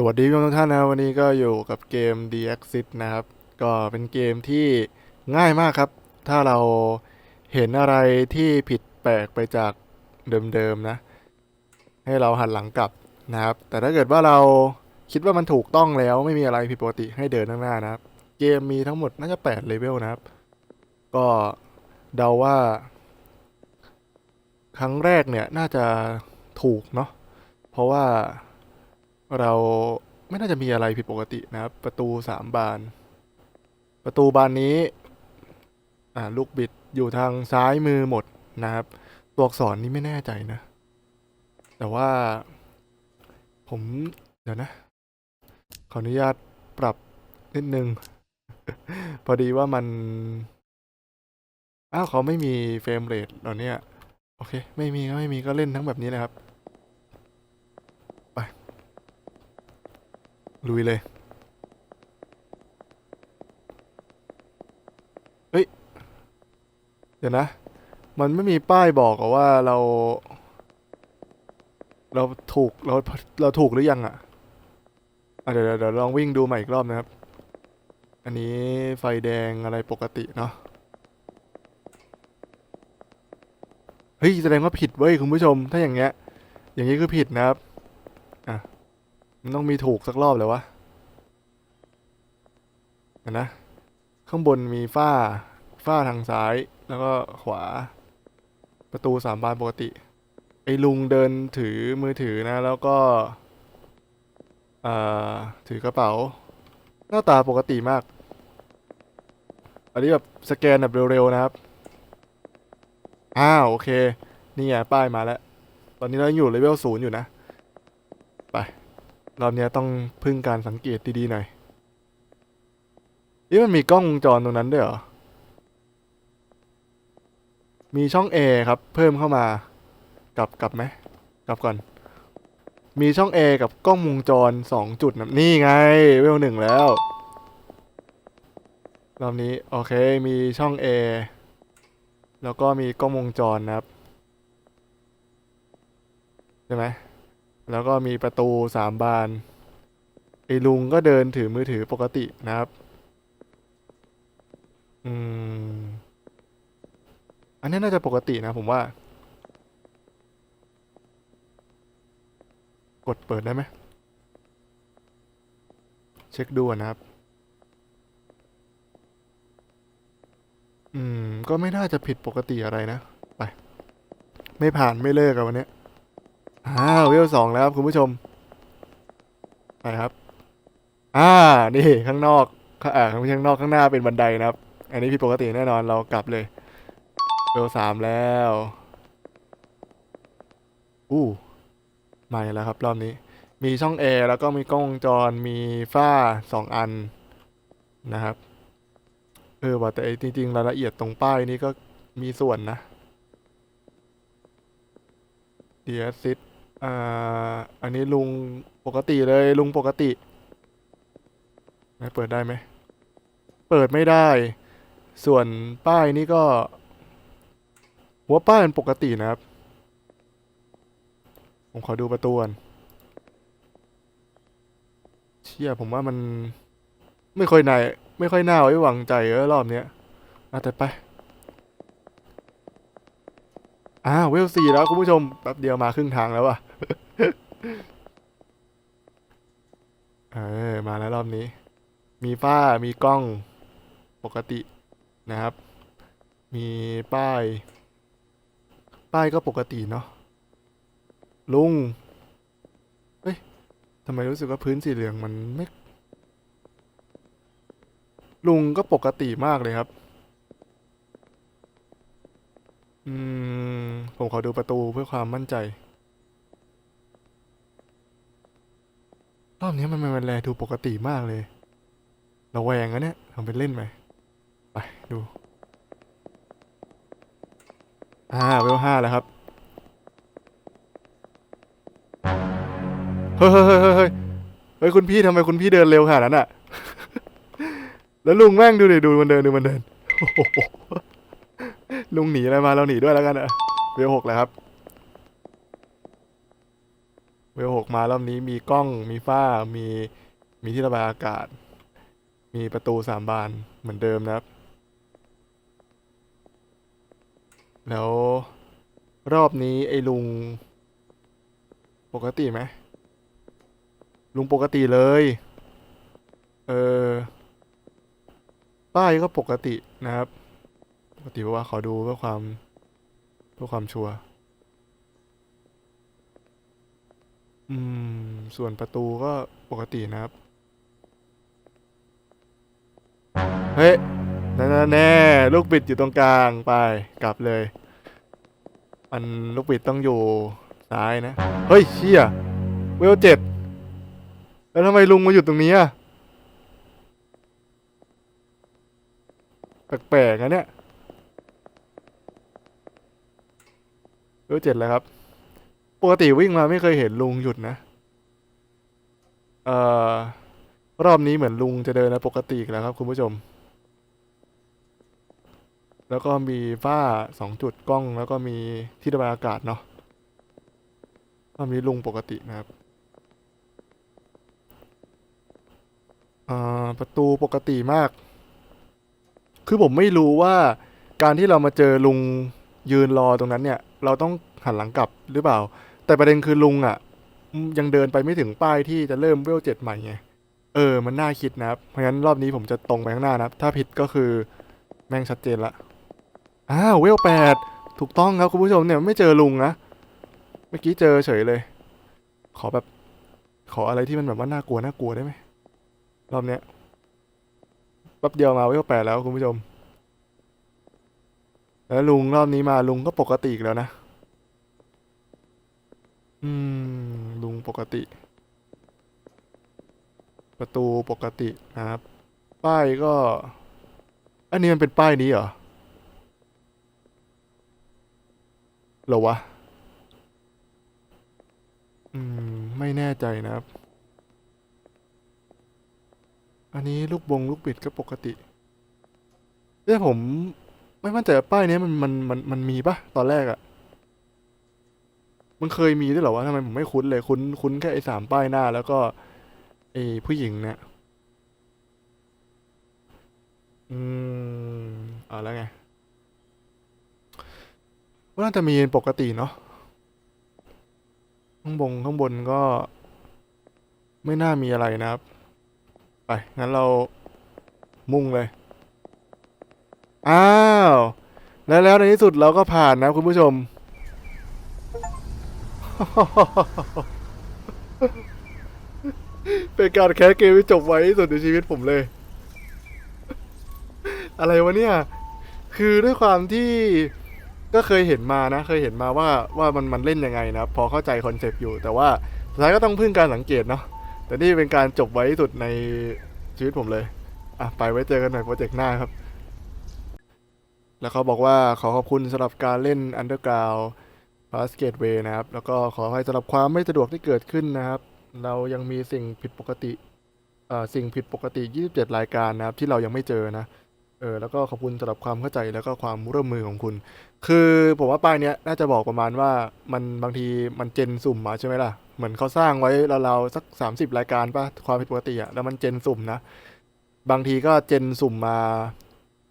สวัสดีทุกท่านนะวันนี้ก็อยู่กับเกม The Exit นะครับ ก็เป็นเกมที่ง่ายมากครับ ถ้าเราเห็นอะไรที่ผิดแปลกไปจากเดิมๆนะ ให้เราหันหลังกลับนะครับ แต่ถ้าเกิดว่าเราคิดว่ามันถูกต้องแล้วไม่มีอะไรผิดปกติให้เดินข้างหน้านะครับ เกมมีทั้งหมดน่าจะ8เลเวลนะครับ ก็เดาว่า ครั้งแรกเนี่ยน่าจะถูกเนาะเพราะว่า เราไม่น่าจะมีอะไรผิดปกตินะครับ ประตูสามบาน ประตูบานนี้ อ่าลูกบิดอยู่ทางซ้ายมือหมดนะครับ ตัวอักษรนี้ไม่แน่ใจนะ แต่ว่า ผมเดี๋ยวนะ ขออนุญาตปรับนิดนึง พอดีว่ามัน อ้าวเขาไม่มีเฟรมเรทเหรอเนี่ย โอเค ไม่มีก็ไม่มีก็เล่นทั้งแบบนี้เลยครับ ลุยเลย เฮ้ย เดี๋ยวนะ มันไม่มีป้ายบอกอะว่าเรา เราถูก เรา เราถูกหรือยังอะ่ะเดี๋ยวเดี๋ยวลองวิ่งดูใหม่อีกรอบนะครับ อันนี้ไฟแดงอะไรปกติเนาะ เฮ้ย แสดงว่าผิดเว้ยคุณผู้ชม ถ้าอย่างเงี้ย อย่างนี้คือผิดนะครับ มันต้องมีถูกสักรอบเลยวะเห็นนะ ข้างบนมีฝ้า ฝ้าทางซ้าย แล้วก็ขวา ประตูสามบานปกติ ไอ้ลุงเดินถือมือถือนะ แล้วก็ถือกระเป๋า หน้าตาปกติมาก อันนี้แบบสแกนแบบเร็วๆนะครับ อ้าว โอเค นี่ไงป้ายมาแล้ว ตอนนี้เราอยู่เลเวลศูนย์อยู่นะ ไป รอบนี้ต้องพึ่งการสังเกตดีๆหน่อยนี่มันมีกล้องวงจรตรงนั้นด้วยเหรอ มีช่อง A ครับ เพิ่มเข้ามา กลับกลับไหมกลับก่อน มีช่อง A กับกล้องวงจรสองจุดนะนี่ไงเวลหนึ่งแล้ว รอบนี้ โอเค มีช่อง A แล้วก็มีกล้องวงจรนะครับ ใช่ไหม แล้วก็มีประตูสามบานไอ้ลุงก็เดินถือมือถือปกตินะครับ อืม อันนี้น่าจะปกตินะผมว่า กดเปิดได้ไหม เช็คดูนะครับ อืม ก็ไม่น่าจะผิดปกติอะไรนะ ไป ไม่ผ่านไม่เลิกกับวันนี้ อ้าวเวลสองแล้วครับคุณผู้ชม ไปครับ อ่า นี่ข้างนอกข้างอ่าข้างข้างนอกข้างหน้าเป็นบันไดนะครับ อันนี้ผิดปกติแน่นอนเรากลับเลยเวลสามแล้ว อู้มาแล้วครับ รอบนี้ มีช่องแอร์แล้วก็มีกล้องวงจรมีฝ้าสองอันนะครับ เออว่าแต่จริงๆรายละเอียดตรงป้ายนี่ก็มีส่วนนะเดียซิต อ่าอันนี้ลุงปกติเลยลุงปกติไหนเปิดได้ไหม เปิดไม่ได้ ส่วนป้ายนี่ก็ หัวป้ายมันปกตินะครับ ผมขอดูประตูก่อนเชี่ยผมว่ามันไม่ค่อยน่าไม่ค่อยน่าไว้วางใจเออรอบเนี้ยอะแต่ไปอ้าวเวลสี่แล้วคุณผู้ชมแป๊บเดียวมาครึ่งทางแล้วว่ะ เออมาแล้วรอบนี้ มีฝ้ามีกล้องปกตินะครับ มีป้าย ป้ายก็ปกติเนาะลุงเฮ้ยทำไมรู้สึกว่าพื้นสีเหลืองมันไม่ ลุงก็ปกติมากเลยครับ อืม ผมขอดูประตูเพื่อความมั่นใจ รอบนี้มันมันแลดูปกติมากเลย ระแวงอะเนี่ยทำเป็นเล่นไหมไปดูอ่าเวลห้าแล้วครับ เฮ้ยเฮ้ยเฮ้ยเฮ้ยเฮ้ยคุณพี่ทำไมคุณพี่เดินเร็วขนาดนั้นอะแล้วลุงแม่งดูดิดูมันเดินดูมันเดินลุงหนีอะไรมาเราหนีด้วยแล้วกันอะเวลหกแล้วครับเวลหกมารอบนี้มีกล้องมีฝ้ามีมีที่ระบายอากาศ มีประตูสามบานเหมือนเดิมนะครับ แล้วรอบนี้ไอ้ลุง ปกติไหมลุงปกติเลย เออ ป้ายก็ปกตินะครับ ปกติเพราะว่าขอดูเพื่อความเพื่อความชัวร์อืม ส่วนประตูก็ปกตินะครับ เฮ้ยนั่นแน่ๆลูกบิดอยู่ตรงกลางไปกลับเลย มันลูกบิดต้องอยู่ซ้ายนะ เฮ้ยเชี่ยเวลเจ็ดแล้วทำไมลุงมาอยู่ตรงนี้อะแปลกๆนะเนี่ยเวลเจ็ดแล้วครับ ปกติวิ่งมาไม่เคยเห็นลุงหยุดนะ เอ่อรอบนี้เหมือนลุงจะเดินนะปกติแล้วครับคุณผู้ชม แล้วก็มีฝ้าสองจุดกล้อง แล้วก็มีที่ระบายอากาศเนาะรอบนี้ลุงปกตินะครับอ่อประตูปกติมาก คือผมไม่รู้ว่าการที่เรามาเจอลุงยืนรอตรงนั้นเนี่ย เราต้องหันหลังกลับหรือเปล่า แต่ประเด็นคือลุงอะ่ะ ยังเดินไปไม่ถึงป้ายที่จะเริ่มเวลเจ็ดใหม่ไง เออ มันน่าคิดนะครับ เพราะงั้นรอบนี้ผมจะตรงไปข้างหน้านะครับ ถ้าผิดก็คือแม่งชัดเจนละ อ้าวเวลแปดถูกต้องครับคุณผู้ชมเนี่ยไม่เจอลุงนะเมื่อกี้เจอเฉยเลย ขอแบบ ขออะไรที่มันแบบว่าน่ากลัวน่ากลัวได้ไหมรอบเนี้ยแป๊บเดียวมาเวลแปดแล้วคุณผู้ชม แล้วลุงรอบนี้มาลุงก็ปกติแล้วนะ อืม ลุงปกติ ประตูปกตินะครับ ป้ายก็ อันนี้มันเป็นป้ายนี้เหรอ หรอวะ อืม ไม่แน่ใจนะครับ อันนี้ลูกบงลูกบิดก็ปกติแต่ผม ไม่มั่นใจป้ายนี้มันมันมันมันมีปะตอนแรกอะมันเคยมีด้วยเหรอวะทำไมผมไม่คุ้นเลย คุ้นคุ้นแค่ไอ้สามป้ายหน้า แล้วก็ไอ้ผู้หญิงเนี่ย อืมเอาแล้วไง ว่าน่าจะมีปกติเนาะข้างบนข้างบนก็ ไม่น่ามีอะไรนะครับ ไป งั้นเรามุ่งเลย อ้าว แล้วแล้วในที่สุดเราก็ผ่านนะคุณผู้ชม เป็นการแคสเกมที่จบไวที่สุดในชีวิตผมเลย อะไรวะเนี่ย คือด้วยความที่ ก็เคยเห็นมานะ เคยเห็นมาว่าว่ามันมันเล่นยังไงนะพอเข้าใจคอนเซปต์อยู่ แต่ว่าสุดท้ายก็ต้องพึ่งการสังเกตเนาะแต่นี่เป็นการจบไวที่สุดในชีวิตผมเลยอะไปไว้เจอกันหน่อยโปรเจกต์หน้าครับ แล้วเขาบอกว่าขอขอบคุณสำหรับการเล่น Underground Basketway นะครับ แล้วก็ขอให้สำหรับความไม่สะดวกที่เกิดขึ้นนะครับ เรายังมีสิ่งผิดปกติเอ่อสิ่งผิดปกติ 27 รายการนะครับ ที่เรายังไม่เจอนะ เออแล้วก็ขอบคุณสำหรับความเข้าใจแล้วก็ความร่วมมือของคุณ คือผมว่าป้ายเนี้ยน่าจะบอกประมาณว่ามันบางทีมันเจนสุ่มมาใช่ไหมล่ะ เหมือนเขาสร้างไว้เราวๆสัก 30 รายการป่ะความผิดปกติอะแล้วมันเจนสุ่มนะ บางทีก็เจนสุ่มมา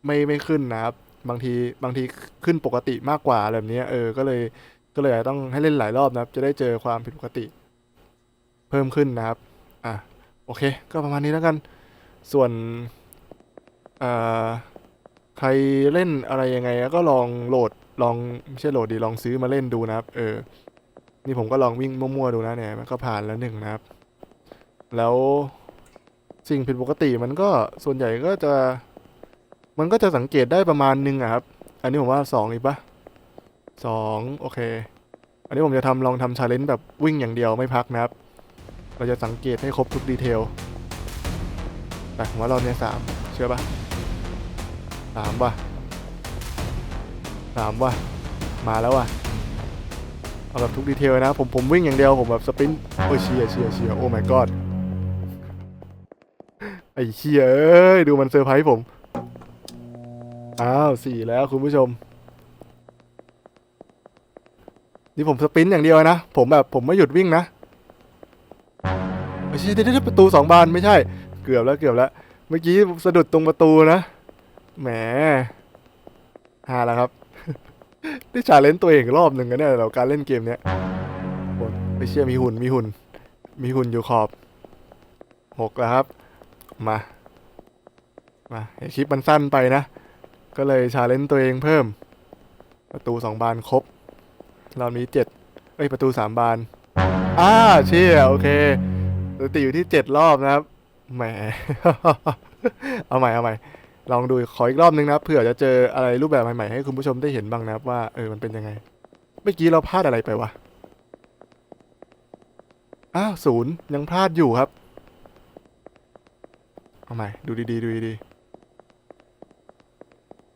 ไม่ไม่ขึ้นนะครับ บางทีบางทีขึ้นปกติมากกว่าอะไรแบบนี้เออก็เลยก็เลยต้องให้เล่นหลายรอบนะครับ จะได้เจอความผิดปกติ เพิ่มขึ้นนะครับ อะโอเค ก็ประมาณนี้แล้วกัน ส่วน ใครเล่นอะไรยังไงก็ลองโหลดลองไม่ใช่โหลดดีลองซื้อมาเล่นดูนะครับ เออ นี่ผมก็ลองวิ่งมั่วๆดูนะเนี่ยมันก็ผ่านแล้วหนึ่งนะครับ แล้วสิ่งผิดปกติมันก็ส่วนใหญ่ก็จะ มันก็จะสังเกตได้ประมาณหนึงอะครับ อันนี้ผมว่าสองอีกปะสองโอเค อันนี้ผมจะทำลองทำชาเลนจ์แบบวิ่งอย่างเดียวไม่พักนะครับ เราจะสังเกตให้ครบทุกดีเทลแต่ผมว่าเราเนี่ยสามเชื่อปะ สามว่ะสามว่ะ มาแล้วว่ะ เอาแบบทุกดีเทลนะ ผมผมวิ่งอย่างเดียว ผมแบบสปรินต์โอ้ยเชียเชียเชียโอ้ my god ไอ้เชียเอ้ย ดูมันเซอร์ไพรส์ผม อ้าวสี่แล้วคุณผู้ชม นี่ผมสปรินต์อย่างเดียวนะ ผมแบบผมไม่หยุดวิ่งนะไม่ใช่เดี๋ยประตูสองบานไม่ใช่ เกือบแล้วเกือบแล้ว เมื่อกี้สะดุดตรงประตูนะ แหมฮาแล้วครับ ได้ชาเลนจ์ตัวเองรอบหนึ่งกันเนี่ยเราการเล่นเกมเนี้ยโอ้ไม่เชื่อมีหุ่นมีหุ่น มีหุ่นอยู่ขอบหกแล้วครับ มา มาเห็นคลิปมันสั้นไปนะ ก็เลยชาเลนจ์ตัวเองเพิ่ม ประตูสองบานครบรอบนี้เจ็ดเอ้ยประตูสามบานอ่าเชี่ยโอเคสติอยู่ที่เจ็ดรอบนะครับแหม เอาใหม่เอาใหม่ ลองดูขออีกรอบนึงนะเผื่อจะเจออะไรรูปแบบใหม่ๆให้คุณผู้ชมได้เห็นบ้างนะครับว่าเออมันเป็นยังไง เมื่อกี้เราพลาดอะไรไปวะอ้าวศูนย์ยังพลาดอยู่ครับเอาใหม่ดูดีๆดูดีๆ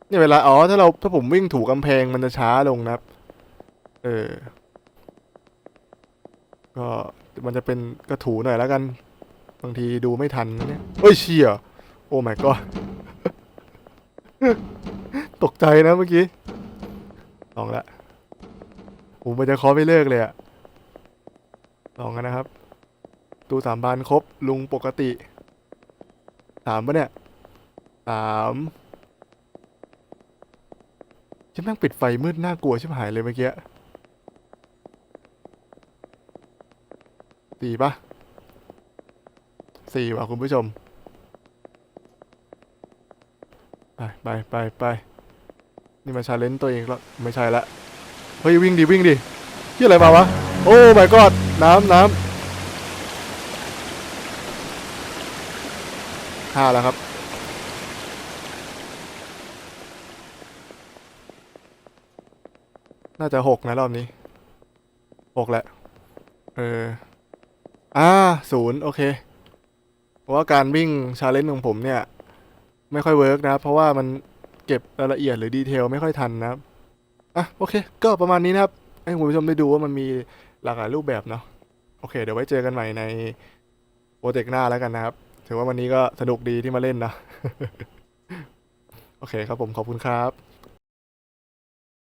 เนี่ยเวลาอ๋อถ้าเราถ้าผมวิ่งถูกกำแพงมันจะช้าลงนะครับ เออ ก็มันจะเป็นกระถูหน่อยแล้วกัน บางทีดูไม่ทันเนี่ยเอ้ยเชี่ยโอ้ my god ตกใจนะเมื่อกี้ลองละผมมันจะคอไม่เลิกเลยอะลองกันนะครับ ตูสามบานครบ ลุงปกติสามปะเนี่ยสามฉันแม่งปิดไฟมืดน่ากลัวชิบหายเลยเมื่อกี้สี่ปะสี่ว่ะคุณผู้ชม ไปไปไปไปนี่มาชาเลนจ์ตัวเองแล้วไม่ใช่ละเฮ้ยวิ่งดิวิ่งดิที่อะไรมาวะ โอ้ my god น้ำน้ำห้าแล้วครับ น่าจะหกนะรอบนี้หกแหละ เออ อ่าศูนย์โอเค เพราะว่าการวิ่งชาเลนจ์ของผมเนี่ย ไม่ค่อยเวิร์กนะครับเพราะว่ามันเก็บรายละเอียดหรือดีเทลไม่ค่อยทันนะครับอะโอเค ก็ประมาณนี้นะครับให้คุณผู้ชมได้ดูว่ามันมีหลากหลายรูปแบบเนาะโอเค เดี๋ยวไว้เจอกันใหม่ในโปรเจกต์หน้าแล้วกันนะครับ ถือว่าวันนี้ก็สนุกดีที่มาเล่นนะ โอเคครับผมขอบคุณครับ